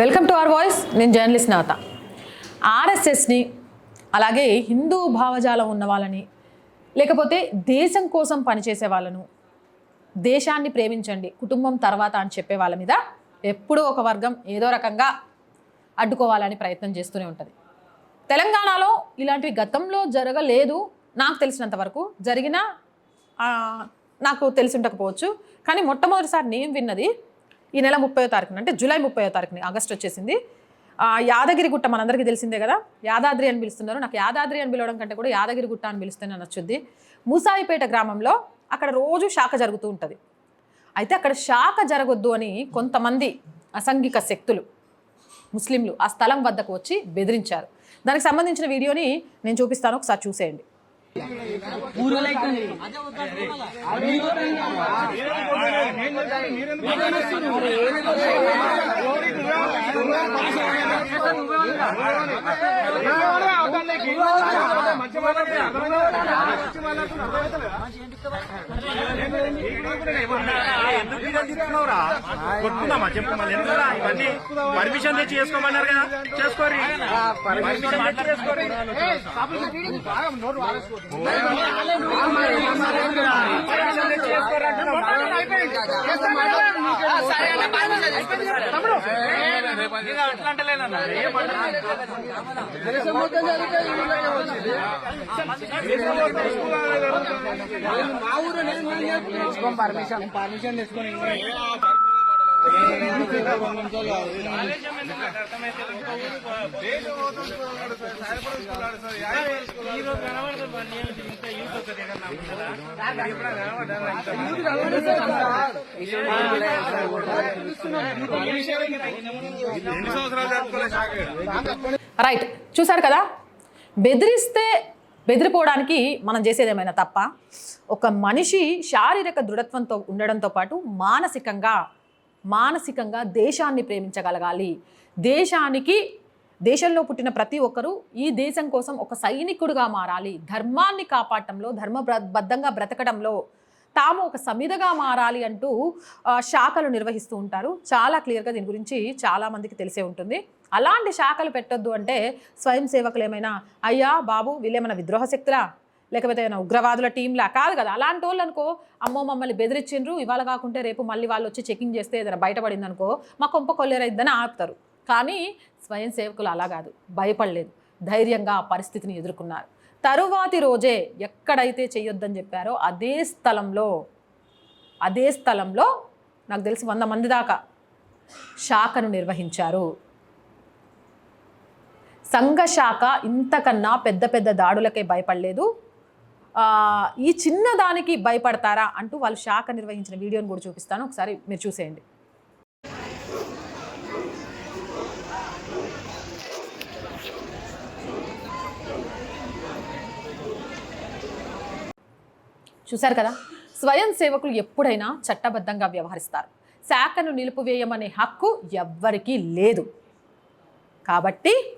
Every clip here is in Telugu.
వెల్కమ్ టు అవర్ వాయిస్ నేను జర్నలిస్ట్ నవత ఆర్ఎస్ఎస్ని అలాగే హిందూ భావజాలం ఉన్న వాళ్ళని లేకపోతే దేశం కోసం పనిచేసే వాళ్ళను దేశాన్ని ప్రేమించండి కుటుంబం తర్వాత అని చెప్పే వాళ్ళ మీద ఎప్పుడూ ఒక వర్గం ఏదో రకంగా అడ్డుకోవాలని ప్రయత్నం చేస్తూనే ఉంటుంది. తెలంగాణలో ఇలాంటివి గతంలో జరగలేదు నాకు తెలిసినంత వరకు జరిగిన నాకు తెలిసి ఉండకపోవచ్చు కానీ మొట్టమొదటిసారి నేను విన్నది ఈ నెల ముప్పై తారీఖున అంటే జూలై ముప్పై తారీఖుని ఆగస్ట్ వచ్చేసింది. ఆ, యాదగిరి గుట్ట మనందరికీ తెలిసిందే కదా? యాదాద్రి అని పిలుస్తున్నారు. నాకు యాదాద్రి అని పిలవడం కంటే కూడా యాదగిరి గుట్ట అని పిలుస్తేనే నచ్చుద్ది. ముసాయిపేట గ్రామంలో అక్కడ రోజు శాఖ జరుగుతూ ఉంటుంది. అయితే అక్కడ శాఖ జరగొద్దు అని కొంతమంది అసంఘిక శక్తులు ముస్లింలు ఆ స్థలం వద్దకు వచ్చి బెదిరించారు. దానికి సంబంధించిన వీడియోని నేను చూపిస్తాను. ఒకసారి చూసేయండి. ఊరు కొట్టుకుందామా చెప్పు మళ్ళీ ఎందుకురా ఇవన్నీ పర్మిషన్ తెచ్చి చేసుకోమన్నారు కదా చేసుకోరి పర్మిషన్ తెచ్చి చేసుకోరి పర్మిషన్ తెచ్చి చేసుకోరి అట్లా అంటలేనన్నా. ఏమంటున్నా? ఎన్ని సంవత్సరాలు జరుపుకోలేదు రైట్ చూసారు కదా? బెదిరిస్తే బెదిరిపోవడానికి మనం చేసేదేమైనా తప్ప ఒక మనిషి శారీరక దృఢత్వంతో ఉండడంతో పాటు మానసికంగా మానసికంగా దేశాన్ని ప్రేమించగలగాలి. దేశానికి దేశంలో పుట్టిన ప్రతి ఒక్కరూ ఈ దేశం కోసం ఒక సైనికుడుగా మారాలి. ధర్మాన్ని కాపాడటంలో ధర్మబద్ధంగా బ్రతకడంలో తాము ఒక సమిధగా మారాలి అంటూ శాఖలు నిర్వహిస్తూ ఉంటారు. చాలా క్లియర్గా దీని గురించి చాలామందికి తెలిసే ఉంటుంది. అలాంటి శాఖలు పెట్టొద్దు అంటే స్వయం సేవకులు ఏమైనా అయ్యా బాబు వీళ్ళేమైనా విద్రోహ శక్తులా? లేకపోతే ఏమైనా ఉగ్రవాదుల టీంలా కాదు కదా. అలాంటి వాళ్ళు అనుకో అమ్మో మమ్మల్ని బెదిరించిండ్రు ఇవాళ కాకుంటే రేపు మళ్ళీ వాళ్ళు వచ్చి చెకింగ్ చేస్తే ఏదైనా బయటపడింది అనుకో మా కొంప కొల్లేరైద్దని ఆపుతారు. కానీ స్వయం సేవకులు అలా కాదు. భయపడలేదు. ధైర్యంగా ఆ పరిస్థితిని ఎదుర్కొన్నారు. తరువాతి రోజే ఎక్కడైతే చేయొద్దని చెప్పారో అదే స్థలంలో అదే స్థలంలో నాకు తెలిసి వంద మంది దాకా శాఖను నిర్వహించారు. సంఘ శాఖ ఇంతకన్నా పెద్ద పెద్ద దాడులకే భయపడలేదు. ఈ చిన్నదానికి భయపడతారా అంటూ వాళ్ళు శాఖ నిర్వహించిన వీడియోని కూడా చూపిస్తాను. ఒకసారి మీరు చూసేయండి. చూశారు కదా? స్వయం సేవకులు ఎప్పుడైనా చట్టబద్ధంగా వ్యవహరిస్తారు. శాఖను నిలిపివేయమనే హక్కు ఎవ్వరికీ లేదు. కాబట్టి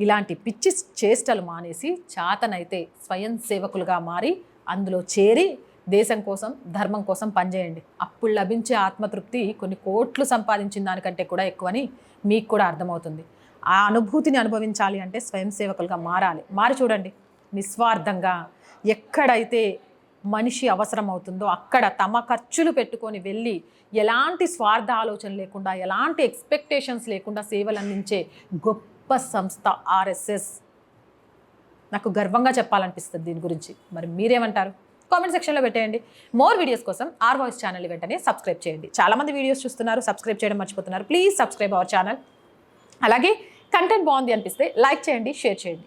ఇలాంటి పిచ్చి చేష్టలు మానేసి చాతనైతే స్వయం సేవకులుగా మారి అందులో చేరి దేశం కోసం ధర్మం కోసం పనిచేయండి. అప్పుడు లభించే ఆత్మతృప్తి కొన్ని కోట్లు సంపాదించిన దానికంటే కూడా ఎక్కువని మీకు కూడా అర్థమవుతుంది. ఆ అనుభూతిని అనుభవించాలి అంటే స్వయం సేవకులుగా మారాలి. మారి చూడండి. నిస్వార్థంగా ఎక్కడైతే మనిషి అవసరం అవుతుందో అక్కడ తమ ఖర్చులు పెట్టుకొని వెళ్ళి ఎలాంటి స్వార్థ ఆలోచన లేకుండా ఎలాంటి ఎక్స్పెక్టేషన్స్ లేకుండా సేవలు అందించే గొప్ప సంస్థ ఆర్ఎస్ఎస్. నాకు గర్వంగా చెప్పాలనిపిస్తుంది దీని గురించి. మరి మీరేమంటారు? కామెంట్ సెక్షన్లో పెట్టేయండి. మోర్ వీడియోస్ కోసం ఆర్ వాయిస్ ఛానల్ వెంటనే సబ్స్క్రైబ్ చేయండి. చాలామంది వీడియోస్ చూస్తున్నారు సబ్స్క్రైబ్ చేయడం మర్చిపోతున్నారు. Please subscribe our channel. అలాగే కంటెంట్ బాగుంది అనిపిస్తే లైక్ చేయండి షేర్ చేయండి.